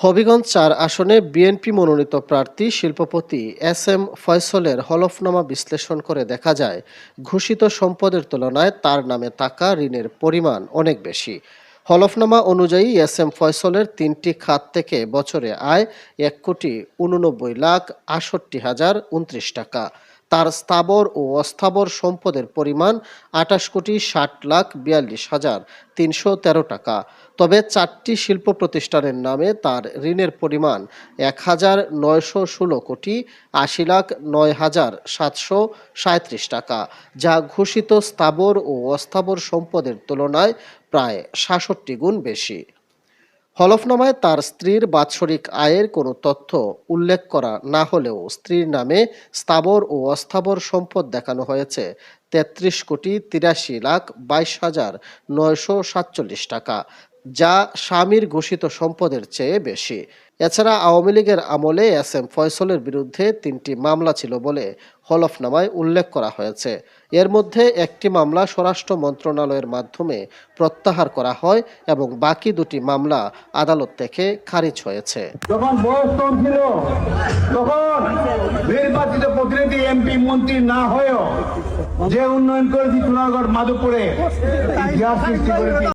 হবিগঞ্জ চার আসনে বিএনপি মনোনীত প্রার্থী শিল্পপতি এস এম ফয়সলের হলফনামা বিশ্লেষণ করে দেখা যায়, ঘোষিত সম্পদের তুলনায় তার নামে টাকা ঋণের পরিমাণ অনেক বেশি। হলফনামা অনুযায়ী এস এম ফয়সলের তিনটি খাত থেকে বছরে আয় এক কোটি উননব্বই লাখ আষট্টি হাজার উনত্রিশ টাকা। তার স্থাবর ও অস্থাবর সম্পদের পরিমাণ আঠাশ কোটি ষাট লাখ বিয়াল্লিশ হাজার তিনশো তেরো টাকা। তবে চারটি শিল্প প্রতিষ্ঠানের নামে তার ঋণের পরিমাণ এক হাজার নয়শো ষোলো কোটি আশি লাখ নয় হাজার সাতশো সাঁত্রিশ টাকা, যা ঘোষিত স্থাবর ও অস্থাবর সম্পদের তুলনায় প্রায় সাতষট্টি গুণ বেশি। হলফনামায় তার স্ত্রীর বাৎসরিক আয়ের কোনো তথ্য উল্লেখ করা না হলেও স্ত্রীর নামে স্থাবর ও অস্থাবর সম্পদ দেখানো হয়েছে। তেত্রিশ কোটি তিরাশি লাখ বাইশ হাজার নয়শো সাতচল্লিশ টাকা। যা স্বামীর ঘোষিত সম্পদের চেয়ে বেশি। এছাড়া আওয়ামী লীগের আমলে এস এম ফয়সলের বিরুদ্ধে তিনটি মামলা ছিল বলে হলফনামায় উল্লেখ করা হয়েছে। এর মধ্যে একটি মামলা স্বরাষ্ট্র মন্ত্রণালয়ের মাধ্যমে প্রত্যাহার করা হয় এবং বাকি দুটি মামলা আদালত থেকে খারিজ হয়েছে। যখন ছিল, তখন নির্বাচিত প্রতিনিধি এমপি মন্ত্রী না হয়েও যে উন্নয়ন করেছি সোনারগড় মাধবপুরে ইতিহাস সৃষ্টি করেছি।